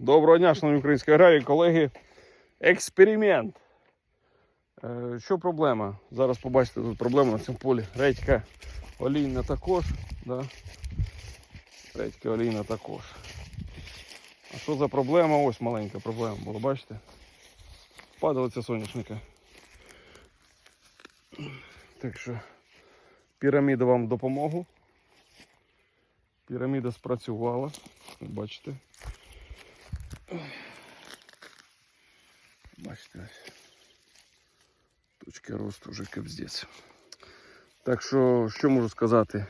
Доброго дня, шановні українські аграрії, колеги. Експеримент. Е, Що проблема? Зараз побачите тут проблема на цьому полі. Редька олійна також. Да? Редька олійна також. А що за проблема? Ось маленька проблема була, бачите? Падалиця соняшника. Так що піраміда вам допомогу. Піраміда спрацювала. Бачите. Бачите, точки росту вже капздець. Так що, що можу сказати?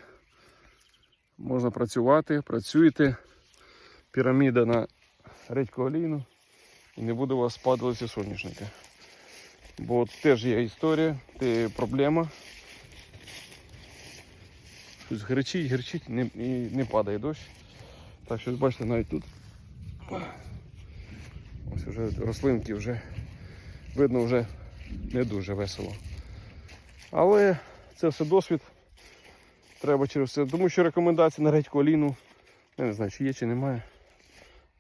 Можна працювати, працюйте. Піраміда на редьку олійну і не буде у вас спадуватися соняшника. Бо от теж є історія, це проблема. Щось гречить, гречить не, і не падає дощ. Так що бачите, навіть тут ось вже рослинки вже видно вже не дуже весело. Але це все досвід. Треба через це. Тому що рекомендації на редьку олійну, я не знаю, чи є, чи немає.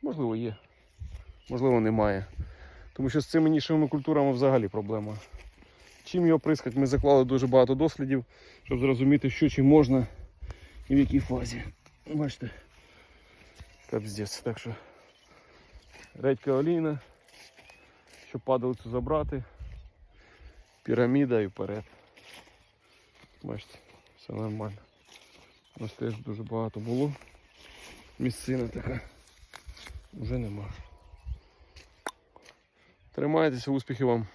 Можливо, є. Можливо, немає. Тому що з цими нішевими культурами взагалі проблема. Чим його прискати, ми заклали дуже багато дослідів, щоб зрозуміти, що чим можна і в якій фазі. Бачите, капздець. Так що редька олійна, щоб падалицю забрати, піраміда і вперед. Бачите, все нормально. У нас теж дуже багато було. Місцина така. Вже нема. Тримайтеся, успіхів вам.